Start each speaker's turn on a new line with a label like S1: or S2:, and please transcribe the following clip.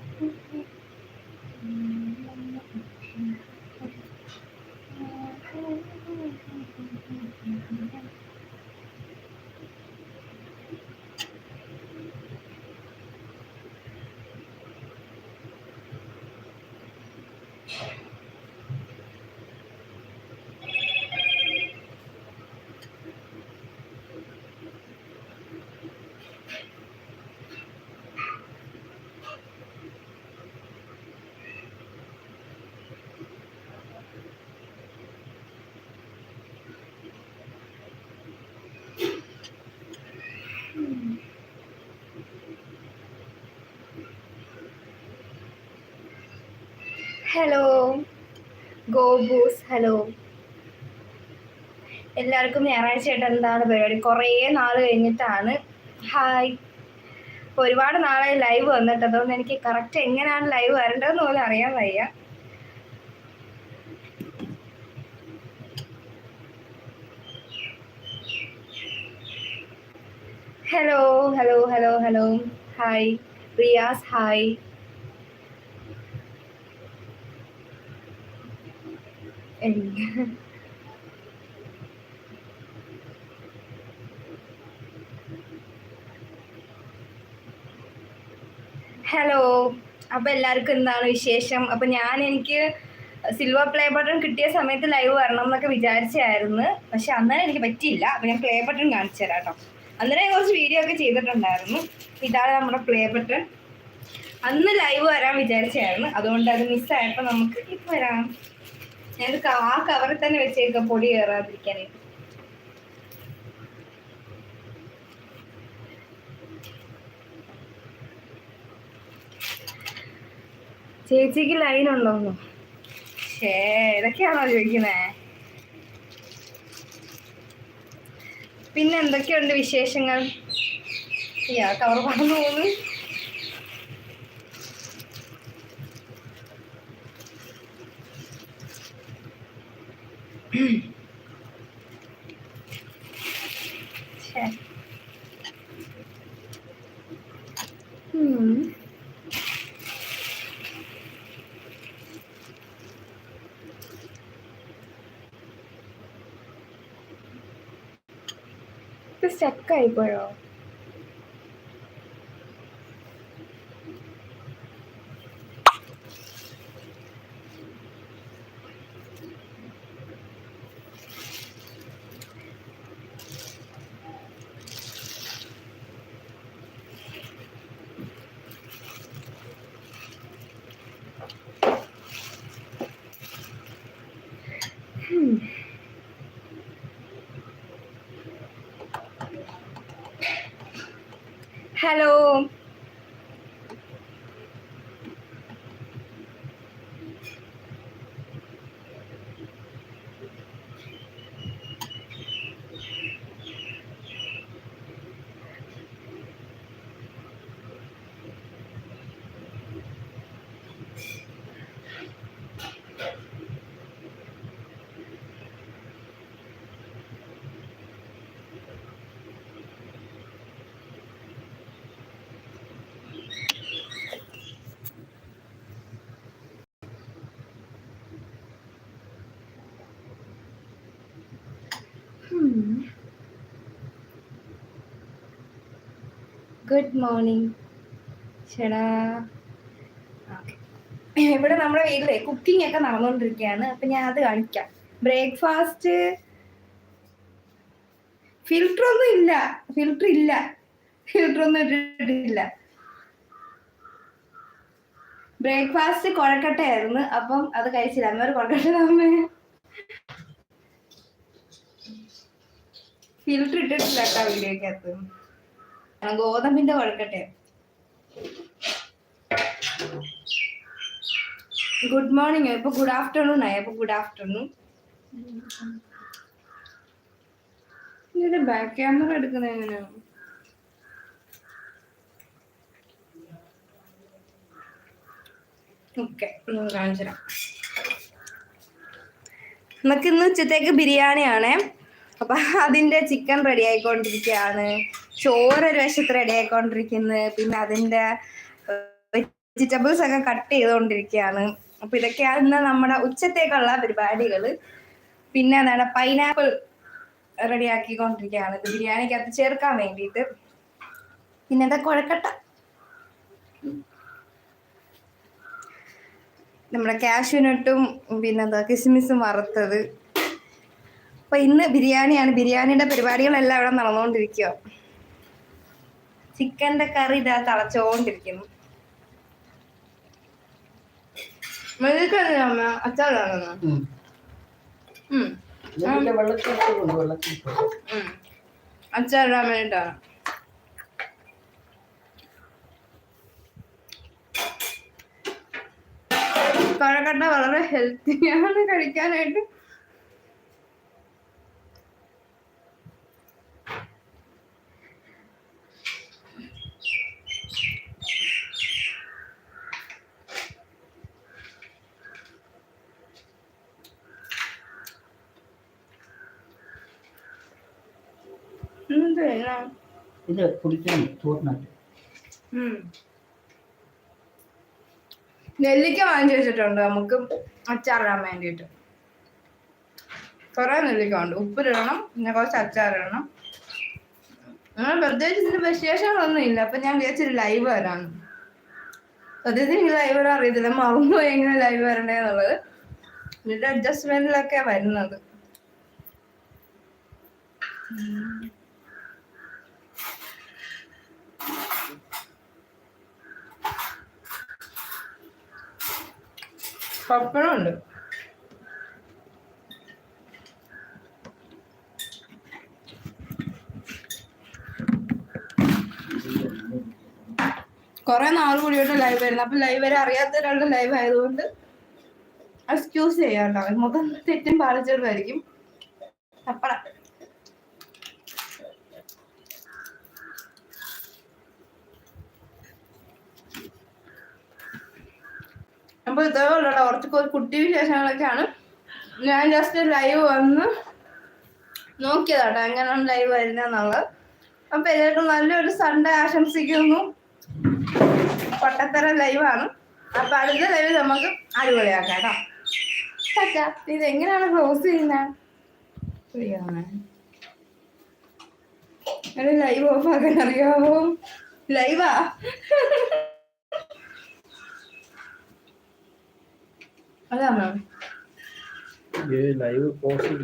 S1: Thank you. Hello ഗോബൂസ് hello എല്ലാവർക്കും ഞായറാഴ്ചയായിട്ട് എന്താണ് പരിപാടി? കുറേ നാൾ കഴിഞ്ഞിട്ടാണ്. ഹായ് ഒരുപാട് നാളായി ലൈവ് വന്നിട്ട്. അതുകൊണ്ട് എനിക്ക് കറക്റ്റ് എങ്ങനെയാണ് ലൈവ് വരേണ്ടതെന്ന് പോലും അറിയാൻ വയ്യ. Hello hello hello hello hi Riyas hi hello അപ്പൊ എല്ലാവർക്കും എന്താണ് വിശേഷം? അപ്പൊ ഞാൻ എനിക്ക് സിൽവർ പ്ലേ ബട്ടൺ കിട്ടിയ സമയത്ത് ലൈവ് വരണം എന്നൊക്കെ വിചാരിച്ചായിരുന്നു. പക്ഷെ അന്നേരം എനിക്ക് പറ്റിയില്ല. അപ്പൊ ഞാൻ പ്ലേ ബട്ടൺ കാണിച്ചു തരാം കേട്ടോ. അന്നേരം ഞാൻ കുറച്ച് വീഡിയോ ഒക്കെ ചെയ്തിട്ടുണ്ടായിരുന്നു. ഇതാണ് നമ്മുടെ പ്ലേ ബട്ടൺ അന്ന് ലൈവ് വരാൻ വിചാരിച്ചായിരുന്നു. അതുകൊണ്ട് അത് മിസ്സായപ്പോൾ നമുക്ക് ഇപ്പം വരാം. ഞാൻ ആ കവറിൽ തന്നെ വെച്ചേക്ക പൊടി കയറാതിരിക്കാനായിട്ട് ചേച്ചിക്ക് ലൈൻ ഉണ്ടോ ഷേ ഇതൊക്കെയാണോ ചോദിക്കുന്നേ? പിന്നെ എന്തൊക്കെയുണ്ട് വിശേഷങ്ങൾ? കവർ പറഞ്ഞു പോകുന്നു ഛേ. ഉം. ഇത് hello good morning ചേടാ ഇവിടെ നമ്മുടെ വീട്ടിലെ കുക്കിംഗ് ഒക്കെ നടന്നുകൊണ്ടിരിക്കുകയാണ് അപ്പൊ ഞാൻ അത് കാണിക്കാം. ബ്രേക്ക്ഫാസ്റ്റ് ഫിൽറ്റർ ഒന്നും ഇല്ല. ഫിൽറ്റർ ഇല്ല. ഫിൽറ്റർ ഒന്നും ഇട്ടിട്ടില്ല. ബ്രേക്ക്ഫാസ്റ്റ് കുഴക്കട്ടയായിരുന്നു. അപ്പം അത് കഴിച്ചില്ല. അമ്മ കുഴക്കട്ട അമ്മ ഫിൽറ്റർ ഇട്ടിട്ടില്ല കേട്ടോ വീഡിയോക്കകത്ത്. ഗോതമ്പിന്റെ വഴക്കട്ടെ. ഗുഡ് മോർണിംഗ് ഇപ്പൊ ഗുഡ് ആഫ്റ്റർനൂൺ ആയി. അപ്പൊ ഗുഡ് ആഫ്റ്റർനൂൺ ബാക്ക് ക്യാമറ എടുക്കുന്നത് എങ്ങനെയാണ് ഓക്കെ കാണിച്ചുതരാം നമുക്ക് ഇന്ന് ഉച്ചത്തേക്ക് ബിരിയാണിയാണേ. അപ്പൊ അതിന്റെ ചിക്കൻ റെഡി ആയിക്കൊണ്ടിരിക്കുകയാണ്. ചോറ് ഒരു വശത്ത് റെഡി ആയിക്കൊണ്ടിരിക്കുന്നത് പിന്നെ അതിന്റെ വെജിറ്റബിൾസ് ഒക്കെ കട്ട് ചെയ്തുകൊണ്ടിരിക്കുകയാണ് അപ്പൊ ഇതൊക്കെയാണ് നമ്മുടെ ഉച്ചത്തേക്കുള്ള പരിപാടികൾ പിന്നെ എന്താണ് പൈനാപ്പിൾ റെഡി ആക്കിക്കൊണ്ടിരിക്കുകയാണ് ഇത് ബിരിയാണിക്കകത്ത് ചേർക്കാൻ വേണ്ടിയിട്ട്. പിന്നെ എന്താ കുഴക്കട്ട? നമ്മുടെ കാഷ്യൂനട്ടും പിന്നെന്താ കിസ്മിസും വറുത്തത്. അപ്പൊ ഇന്ന് ബിരിയാണിയാണ്. ബിരിയാണിയുടെ പരിപാടികളെല്ലാം ഇവിടെ നടന്നുകൊണ്ടിരിക്കുക ചിക്കന്റെ കറി ഇതാ തളച്ചോണ്ടിരിക്കുന്നു. അമ്മ? അച്ചാറാണെന്ന്. അച്ചാറിടാൻ കൊഴക്കട്ട വളരെ ഹെൽത്തിയാണ് കഴിക്കാനായിട്ട്.
S2: ഇത്. കുടിക്കാൻ
S1: ഉം. നെല്ലിക്ക വാങ്ങിച്ചു വെച്ചിട്ടുണ്ട് നമുക്ക് അച്ചാറിടാൻ വേണ്ടിയിട്ട്. കുറേ നെല്ലിക്ക ഉണ്ട്. ഉപ്പിലിടണം പിന്നെ കുറച്ച് അച്ചാറിടണം. അങ്ങനെ പ്രത്യേകിച്ച് ഇതിന് വിശേഷങ്ങളൊന്നും ഇല്ല. അപ്പൊ ഞാൻ വിചാരിച്ചൊരു ലൈവ് വരാന്ന്. സത്യത്തിൽ എനിക്ക് ലൈവ് വരാൻ അറിയത്തില്ല. മറന്നുപോയി എങ്ങനെ ലൈവ് വരണ്ടേന്നുള്ളത് ഇതിന്റെ വരുന്നത്. പപ്പടമുണ്ട്. കുറെ നാൾ കൂടിയിട്ട് ലൈവ് വരുന്നത് അപ്പൊ ലൈവ് വരെ അറിയാത്ത ഒരാളുടെ ലൈവ് ആയതുകൊണ്ട് എക്സ്ക്യൂസ് ചെയ്യാറുണ്ടാവും മുഖം തെറ്റും പാലിച്ചിടുമായിരിക്കും പപ്പടം അപ്പൊ ഇതേപോലെ കുറച്ച് കൊ- കുട്ടി വിശേഷങ്ങളൊക്കെയാണ്. ഞാൻ ജസ്റ്റ് ലൈവ് വന്ന് നോക്കിയതാട്ടോ എങ്ങനെയാണ് ലൈവ് വരുന്നതെന്നുള്ളത് അപ്പൊ എല്ലാവർക്കും നല്ലൊരു സൺഡേ ആശംസിക്കുന്നു. പൊട്ടത്തര ലൈവാണ് അപ്പൊ അടുത്ത ലൈവ് നമുക്ക് അടിപൊളിയാക്കാം കേട്ടോ ടാറ്റാ. ഇത് എങ്ങനെയാണ് ക്ലോസ് ചെയ്യുന്നത് ലൈവ് ഓഫ് ആക്കാൻ അറിയാവോ? ലൈവാ അതാണോ?
S2: Live post